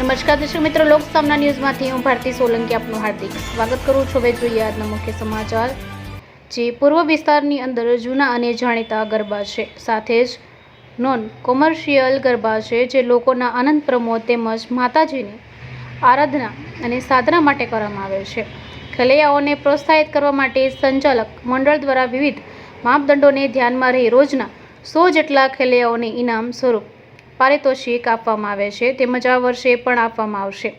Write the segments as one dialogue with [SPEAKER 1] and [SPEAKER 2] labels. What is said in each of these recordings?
[SPEAKER 1] નમસ્કાર દર્શક મિત્રો, લોક સામના ન્યૂઝમાંથી હું ભારતી સોલંકી આપનું હાર્દિક સ્વાગત કરું છું. હવે જોઈએ આજના મુખ્ય સમાચાર. જે પૂર્વ વિસ્તારની અંદર જૂના અને જાણીતા ગરબા છે. સાથે જ નોન કોમર્શિયલ ગરબા છે જે લોકોના આનંદ પ્રમોદ તેમજ માતાજીની આરાધના અને સાધના માટે કરવામાં આવે છે. ખેલૈયાઓને પ્રોત્સાહિત કરવા માટે સંચાલક મંડળ દ્વારા વિવિધ માપદંડોને ધ્યાનમાં રહી રોજના સો જેટલા ખેલૈયાઓને ઇનામ સ્વરૂપ પારિતોષિક આપવામાં આવે છે, તેમજ આ વર્ષે પણ આપવામાં આવશે.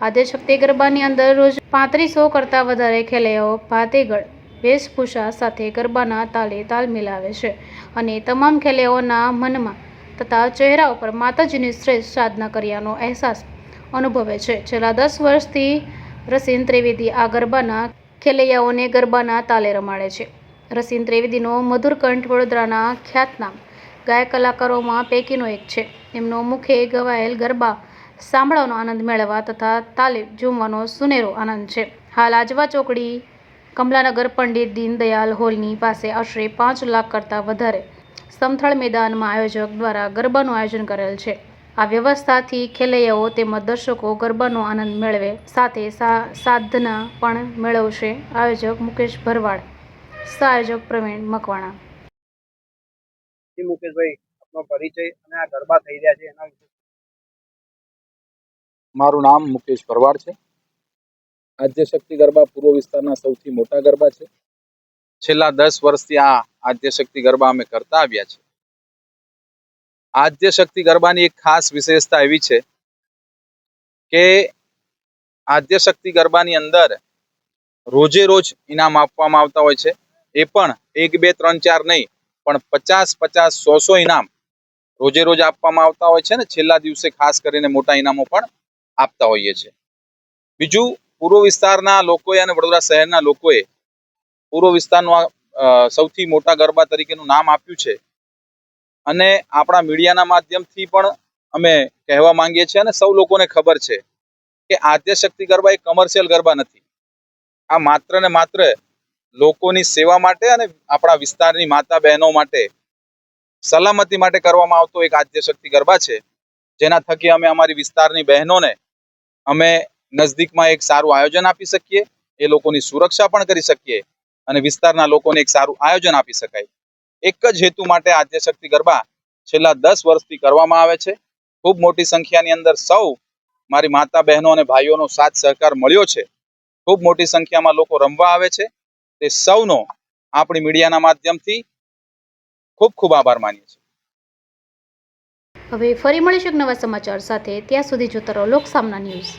[SPEAKER 1] આદ્યશક્તિ ગરબાની અંદર રોજ પાંત્રીસો કરતાં વધારે ખેલૈયાઓ ભાતેગળ, વેશભૂષા સાથે ગરબાના તાલે તાલ મિલાવે છે અને તમામ ખેલૈયાઓના મનમાં તથા ચહેરા ઉપર માતાજીની શ્રેષ્ઠ સાધના કર્યાનો અહેસાસ અનુભવે છે. છેલ્લા દસ વર્ષથી રસીન ત્રિવેદી આ ગરબાના ખેલૈયાઓને ગરબાના તાલે રમાડે છે. રસીન ત્રિવેદીનો મધુર કંઠ વડોદરાના ખ્યાતનામ ગાયક કલાકારોમાં પૈકીનો એક છે. એમનો મુખે ગવાયેલ ગરબા સાંભળવાનો આનંદ મેળવવા તથા તાલે ઝૂમવાનો સુનેરો આનંદ છે. હાલ આજવા ચોકડી કમલાનગર પંડિત દીનદયાલ હોલની પાસે આશરે પાંચ લાખ કરતાં વધારે સમથળ મેદાનમાં આયોજક દ્વારા ગરબાનું આયોજન કરેલ છે. આ વ્યવસ્થાથી ખેલૈયાઓ તેમજ દર્શકો ગરબાનો આનંદ મેળવે, સાથે સાધના પણ મેળવશે. આયોજક મુકેશ ભરવાડ, સહાયોજક પ્રવીણ મકવાણા.
[SPEAKER 2] મુકેશભાઈ આપનો પરિચય અને આ ગરબા થઈ રહ્યા છે એના વિશે.
[SPEAKER 3] મારું નામ મુકેશ ભરવાડ છે. આદ્ય શક્તિ ગરબા પૂર્વ વિસ્તારના સૌથી મોટા ગરબા છે. છેલ્લા દસ વર્ષથી આ આદ્ય શક્તિ ગરબા અમે કરતા આવ્યા છે. આદ્ય શક્તિ ગરબાની એક ખાસ વિશેષતા એવી છે કે આદ્ય શક્તિ ગરબાની અંદર રોજે રોજ ઇનામ આપવામાં આવતા હોય છે. એ પણ એક, બે, ત્રણ, ચાર નહીં, પણ પચાસ પચાસ, સો સો ઇનામ રોજે રોજ આપવામાં આવતા હોય છે ને, છેલ્લા દિવસે ખાસ કરીને મોટા ઇનામો પણ આપતા હોઈએ છીએ. બીજું, પૂર્વ વિસ્તારના લોકોએ અને વડોદરા શહેરના લોકોએ પૂર્વ વિસ્તારનું આ સૌથી મોટા ગરબા તરીકેનું નામ આપ્યું છે. અને આપણા મીડિયાના માધ્યમથી પણ અમે કહેવા માંગીએ છીએ અને સૌ લોકોને ખબર છે કે આદ્ય શક્તિ ગરબા એ કમર્શિયલ ગરબા નથી. આ માત્ર ને માત્ર લોકોની સેવા માટે અને આપણા વિસ્તારની માતા બહેનો માટે સલામતી માટે કરવામાં આવતો એક આદ્ય શક્તિ ગરબા છે, જેના થકી અમે અમારી વિસ્તારની બહેનોને અમે નજદીકમાં એક સારું આયોજન આપી શકીએ, એ લોકોની સુરક્ષા પણ કરી શકીએ અને વિસ્તારના લોકોને એક સારું આયોજન આપી શકાય. એક જ હેતુ માટે આદ્ય શક્તિ ગરબા છેલ્લા દસ વર્ષથી કરવામાં આવે છે. ખૂબ મોટી સંખ્યાની અંદર સૌ મારી માતા બહેનો અને ભાઈઓનો સાથ સહકાર મળ્યો છે. ખૂબ મોટી સંખ્યામાં લોકો રમવા આવે છે. તે સૌનો આપણી મીડિયાના માધ્યમથી ખૂબ ખૂબ આભાર માનીએ છીએ.
[SPEAKER 1] હવે ફરી મળીશું એક નવા સમાચાર સાથે. ત્યાં સુધી જોતા રહો લોક સામના ન્યૂઝ.